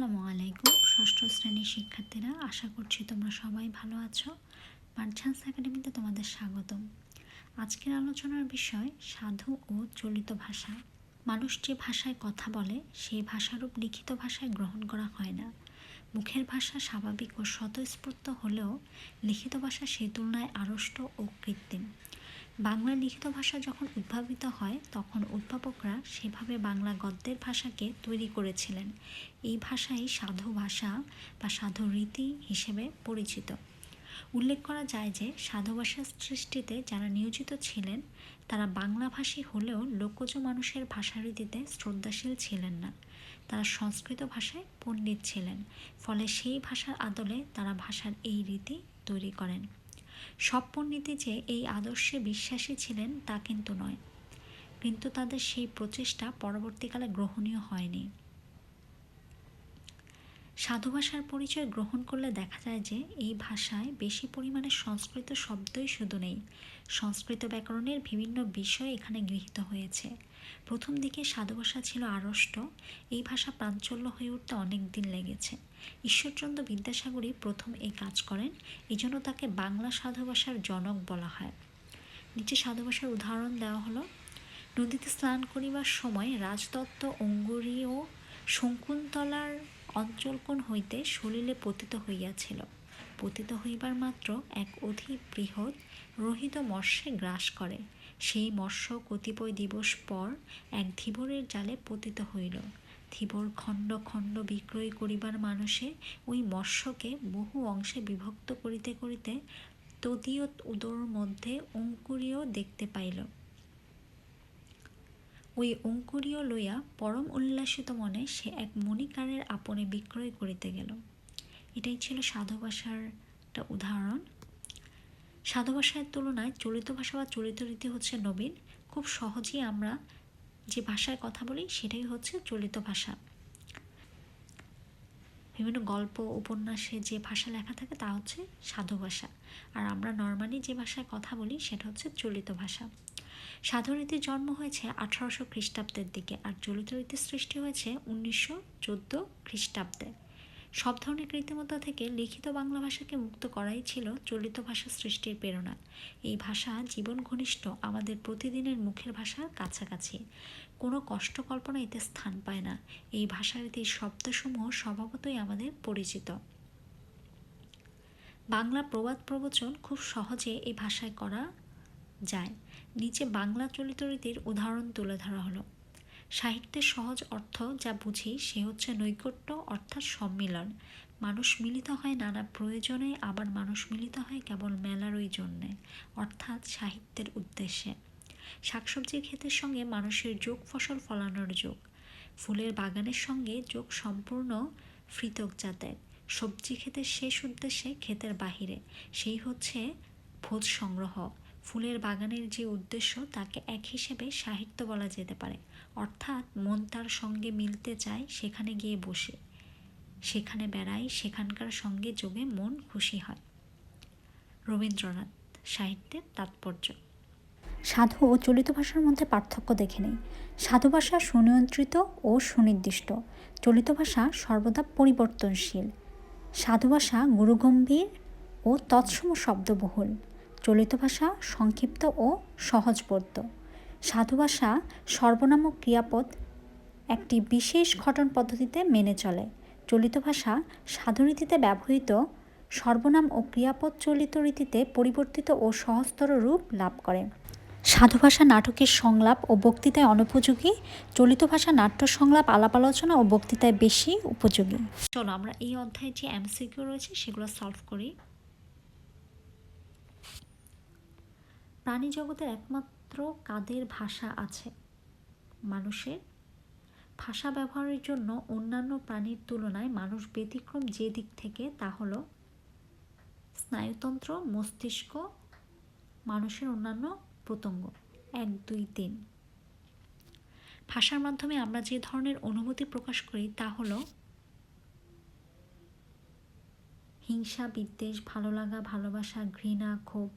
আসসালামু আলাইকুম, ষষ্ঠ শ্রেণির শিক্ষার্থীরা, আশা করছি তোমরা সবাই ভালো আছো। মার্চান্স একাডেমিতে তোমাদের স্বাগতম। আজকের আলোচনার বিষয়, সাধু ও চলিত ভাষা। মানুষ যে ভাষায় কথা বলে, সেই ভাষারূপ লিখিত ভাষায় গ্রহণ করা হয় না। মুখের ভাষা স্বাভাবিক ও স্বতঃস্ফূর্ত হলেও লিখিত ভাষা সেই তুলনায় আড়ষ্ট ও কৃত্রিম। বাংলা লিখিত ভাষা যখন উদ্ভাবিত হয়, তখন উদ্ভাবকরা সেভাবে বাংলা গদ্যের ভাষাকে তৈরি করেছিলেন। এই ভাষাই সাধু ভাষা বা সাধু রীতি হিসেবে পরিচিত। উল্লেখ করা যায় যে, সাধু ভাষার সৃষ্টিতে যারা নিয়োজিত ছিলেন, তারা বাংলাভাষী হলেও লোকজ মানুষের ভাষারীতিতে শ্রদ্ধাশীল ছিলেন না। তারা সংস্কৃত ভাষায় পণ্ডিত ছিলেন, ফলে সেই ভাষার আদলে তারা ভাষার এই রীতি তৈরি করেন। সব পণ্ডিতই যে এই আদর্শে বিশ্বাসী ছিলেন তা কিন্তু নয়। কিন্তু তাদের সেই প্রচেষ্টা পরবর্তীকালে গ্রহণীয় হয়নি। সাধু ভাষার পরিচয় গ্রহণ করলে দেখা যায় যে এই ভাষায় বেশি পরিমাণে সংস্কৃত শব্দই শুধু নেই। সংস্কৃত ব্যাকরণের বিভিন্ন বিষয় এখানে গৃহীত হয়েছে। প্রথম দিকে সাধু ভাষা ছিল আড়ষ্ট। এই ভাষা প্রাঞ্চল্য হয়ে উঠতে অনেক দিন লেগেছে। ঈশ্বরচন্দ্র বিদ্যাসাগরই প্রথম এই কাজ করেন। এই জন্য তাকে বাংলা সাধু ভাষার জনক বলা হয়। নিচে সাধু ভাষার উদাহরণ দেওয়া হলো। নদীতে স্নান করিবার সময় রাজদত্ত, অঙ্গুরী ও শঙ্কুন্তলার অঞ্চলকোণ হইতে সলিলে পতিত হইয়াছিল। পতিত হইবার মাত্র এক অধি বৃহৎ রোহিত মৎস্যে গ্রাস করে। সেই মৎস্য কতিপয় দিবস পর এক ধীবরের জালে পতিত হইল। ধীবর খণ্ড খণ্ড বিক্রয় করিবার মানুষে ওই মৎস্যকে বহু অংশে বিভক্ত করিতে করিতে তদীয় উদর মধ্যে অঙ্কুরীয় দেখতে পাইল। ওই অঙ্কুরীয় লইয়া পরম উল্লাসিত মনে সে এক মণিকারের আপনে বিক্রয় করিতে গেল। এটাই ছিল সাধু ভাষার একটা উদাহরণ। সাধু ভাষার তুলনায় চলিত ভাষা বা চলিত রীতি হচ্ছে নবীন। খুব সহজেই আমরা যে ভাষায় কথা বলি সেটাই হচ্ছে চলিত ভাষা। বিভিন্ন গল্প, উপন্যাসে যে ভাষা লেখা থাকে তা হচ্ছে সাধু ভাষা। আর আমরা নর্মালি যে ভাষায় কথা বলি সেটা হচ্ছে চলিত ভাষা। সাধু রীতির জন্ম হয়েছে আঠারোশো খ্রিস্টাব্দের দিকে আর চলিত রীতির সৃষ্টি হয়েছে উনিশশো চোদ্দ খ্রিস্টাব্দে। সব ধরনের কৃত্রিমতা থেকে লিখিত বাংলা ভাষাকে মুক্ত করাই ছিল চলিত ভাষা সৃষ্টির প্রেরণা। এই ভাষা জীবন ঘনিষ্ঠ, আমাদের প্রতিদিনের মুখের ভাষার কাছাকাছি। কোনো কষ্ট কল্পনা এতে স্থান পায় না। এই ভাষারীতির শব্দসমূহ স্বভাবতই আমাদের পরিচিত। বাংলা প্রবাদ প্রবচন খুব সহজে এই ভাষায় করা যায়। নিচে বাংলা চলিত রীতির উদাহরণ তুলে ধরা হলো। সাহিত্যের সহজ অর্থ যা বুঝি সে হচ্ছে নৈকট্য অর্থাৎ সম্মিলন। মানুষ মিলিত হয় নানা প্রয়োজনে, আবার মানুষ মিলিত হয় কেবল মেলার ওই জন্যে, অর্থাৎ সাহিত্যের উদ্দেশ্যে। শাকসবজির ক্ষেতের সঙ্গে মানুষের যোগ ফসল ফলানোর যোগ। ফুলের বাগানের সঙ্গে যোগ সম্পূর্ণ ফৃতক জাতের। সবজি ক্ষেতের শেষ উদ্দেশ্যে ক্ষেতের বাহিরে। সেই হচ্ছে ভোজ সংগ্রহ। ফুলের বাগানের যে উদ্দেশ্য, তাকে এক হিসেবে সাহিত্য বলা যেতে পারে। অর্থাৎ মন তার সঙ্গে মিলতে চায়, সেখানে গিয়ে বসে। সেখানে বেড়াই সেখানকার সঙ্গে যোগে মন খুশি হয়। রবীন্দ্রনাথ, সাহিত্যের তাৎপর্য। সাধু ও চলিত ভাষার মধ্যে পার্থক্য দেখে নেই। সাধু ভাষা সুনিয়ন্ত্রিত ও সুনির্দিষ্ট। চলিত ভাষা সর্বদা পরিবর্তনশীল। সাধু ভাষা গুরুগম্ভীর ও তৎসম শব্দবহুল। চলিত ভাষা সংক্ষিপ্ত ও সহজবোধ্য। সাধু ভাষা সর্বনামক ক্রিয়াপদ একটি বিশেষ ঘটন পদ্ধতিতে মেনে চলে। চলিত ভাষা সাধুরীতিতে ব্যবহৃত সর্বনাম ও ক্রিয়াপদ চলিত রীতিতে পরিবর্তিত ও সহস্তর রূপ লাভ করে। সাধু ভাষা নাটকের সংলাপ ও বক্তৃতায় অনুপযোগী, চলিত ভাষা নাট্য সংলাপ, আলাপ আলোচনা ও বক্তৃতায় বেশি উপযোগী। চলো আমরা এই অধ্যায়ে যে এমসিকিউ রয়েছে সেগুলো সলভ করি। প্রাণী জগতের একমাত্র কাদের ভাষা আছে? মানুষের। ভাষা ব্যবহারের জন্য অন্যান্য প্রাণীর তুলনায় মানুষ ব্যতিক্রম যে দিক থেকে তা হলো স্নায়ুতন্ত্র, মস্তিষ্ক, মানুষের অন্যান্য প্রত্যঙ্গ। এক, দুই, তিন। ভাষার মাধ্যমে আমরা যে ধরনের অনুভূতি প্রকাশ করি তা হলো হিংসা, বিদ্বেষ, ভালো লাগা, ভালোবাসা, ঘৃণা, ক্ষোভ।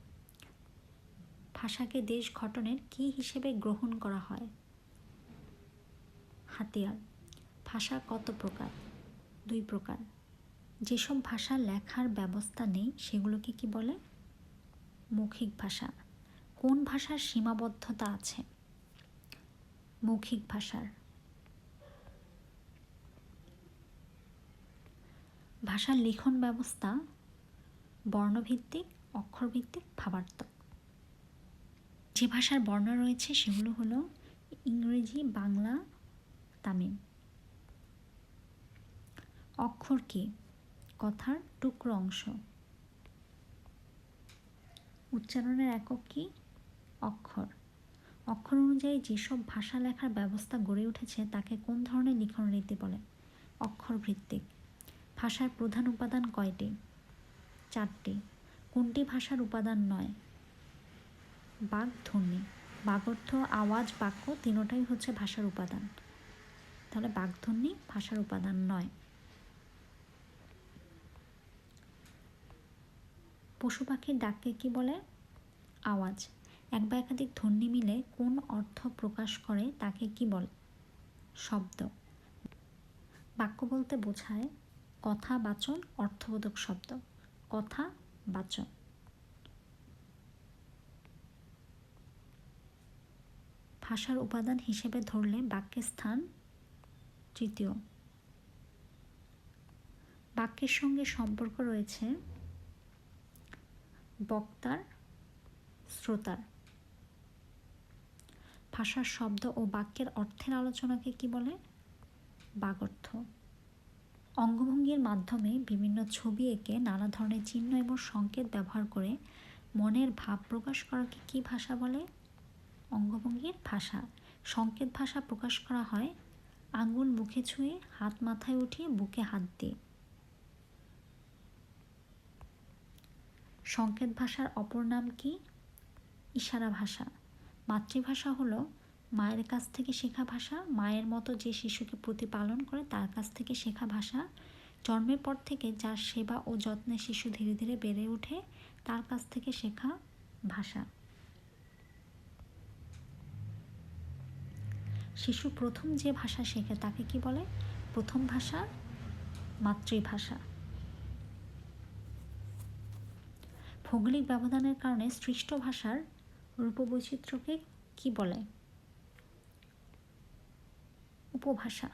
ভাষাকে দেশ গঠনের কী হিসেবে গ্রহণ করা হয়? হাতিয়ার। ভাষা কত প্রকার? দুই প্রকার। যেসব ভাষা লেখার ব্যবস্থা নেই, সেগুলোকে কি বলে? মৌখিক ভাষা। কোন ভাষার সীমাবদ্ধতা আছে? মৌখিক ভাষার। ভাষার লিখন ব্যবস্থা বর্ণভিত্তিক, অক্ষরভিত্তিক, ভাবার্থক। যে ভাষার বর্ণ রয়েছে সেগুলো হলো ইংরেজি, বাংলা, তামিল। অক্ষর কি? কথার টুকরো অংশ। উচ্চারণের একক কি? অক্ষর। অক্ষর অনুযায়ী যেসব ভাষা লেখার ব্যবস্থা গড়ে উঠেছে তাকে কোন ধরনের লিখন রীতি বলে? অক্ষর ভিত্তিক। ভাষার প্রধান উপাদান কয়টি? চারটি। কোনটি ভাষার উপাদান নয়? বাক ধ্বনি বাগর্থ আওয়াজ বাক্য তিনোটাই হচ্ছে ভাষার উপাদান। তাহলে বাগধ্বনি ভাষার উপাদান নয়। পশু পাখির ডাককে কি বলে? আওয়াজ। এক বা একাধিক ধ্বনি মিলে কোন অর্থ প্রকাশ করে তাকে কি বলে? শব্দ। বাক্য বলতে বোঝায় কথা, বাচন, অর্থবোধক শব্দ। কথা, বাচন। ভাষার উপাদান হিসেবে ধরলে বাক্যের স্থান তৃতীয়। বাক্যের সঙ্গে সম্পর্ক রয়েছে বক্তার, শ্রোতার। ভাষার শব্দ ও বাক্যের অর্থের আলোচনাকে কি বলে? বাগর্থ। অঙ্গভঙ্গির মাধ্যমে বিভিন্ন ছবি এঁকে নানা ধরনের চিহ্ন এবং সংকেত ব্যবহার করে মনের ভাব প্রকাশ করাকে কি ভাষা বলে? অঙ্গভঙ্গির ভাষা। সংকেত ভাষা প্রকাশ করা হয় আঙ্গুল মুখে ছুঁয়ে, হাত মাথায় উঠিয়ে, বুকে হাত দিয়ে। সংকেত ভাষার অপর নাম কি? ইশারা ভাষা। মাতৃভাষা হলো মায়ের কাছ থেকে শেখা ভাষা, মায়ের মতো যে শিশুকে প্রতিপালন করে তার কাছ থেকে শেখা ভাষা। জন্মের পর থেকে যার সেবা ও যত্নে শিশু ধীরে ধীরে বেড়ে ওঠে, তার কাছ থেকে শেখা ভাষা। শিশু প্রথম যে ভাষা শেখে, তাকে কি বলে? প্রথম ভাষা, মাতৃভাষা। ভৌগোলিক ব্যবধানের কারণে সৃষ্ট ভাষার রূপবৈচিত্র্যকে কি বলে? উপভাষা।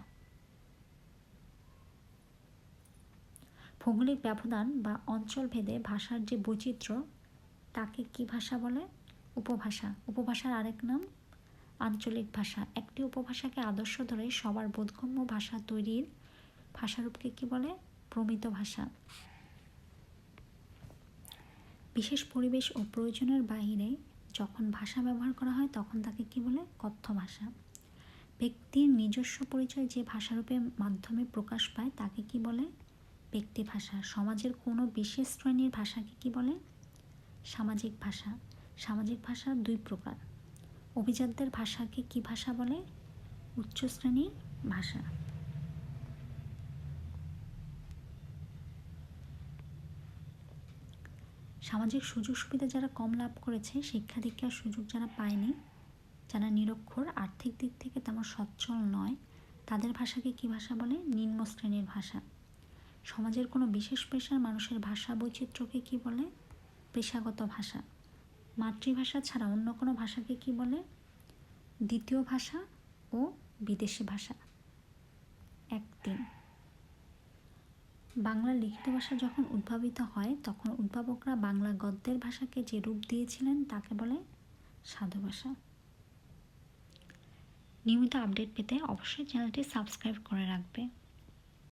ভৌগোলিক ব্যবধান বা অঞ্চলভেদে ভাষার যে বৈচিত্র্য, তাকে কি ভাষা বলে? উপভাষা। উপভাষার আরেক নাম আঞ্চলিক ভাষা। একটি উপভাষাকে আদর্শ ধরে সবার বোধগম্য ভাষা তৈরির ভাষারূপকে কি বলে? প্রমিত ভাষা। বিশেষ পরিবেশ ও প্রয়োজনের বাইরে যখন ভাষা ব্যবহার করা হয়, তখন তাকে কি বলে? কথ্য ভাষা। ব্যক্তির নিজস্ব পরিচয় যে ভাষারূপের মাধ্যমে প্রকাশ পায়, তাকে কি বলে? ব্যক্তি ভাষা। সমাজের কোনো বিশেষ শ্রেণির ভাষাকে কি বলে? সামাজিক ভাষা। সামাজিক ভাষা দুই প্রকার। অভিজাতদের ভাষাকে কি ভাষা বলে? উচ্চ শ্রেণির ভাষা। সামাজিক সুযোগ সুবিধা যারা কম লাভ করেছে শিক্ষা দীক্ষার সুযোগ যারা পায়নি, যারা নিরক্ষর, আর্থিক দিক থেকে তেমন সচ্ছল নয়, তাদের ভাষাকে কি ভাষা বলে? নিম্ন শ্রেণির ভাষা। সমাজের কোনো বিশেষ পেশার মানুষের ভাষা বৈচিত্র্যকে কি বলে? পেশাগত ভাষা। মাতৃভাষা ছাড়া অন্য কোনো ভাষাকে কি বলে? দ্বিতীয় ভাষা ও বিদেশি ভাষা। এক তিন বাংলা লিখিত ভাষা যখন উদ্ভাবিত হয়, তখন উদ্ভাবকরা বাংলা গদ্যের ভাষাকে যে রূপ দিয়েছিলেন, তাকে বলে সাধু ভাষা। নিয়মিত আপডেট পেতে অবশ্যই চ্যানেলটি সাবস্ক্রাইব করে রাখবে।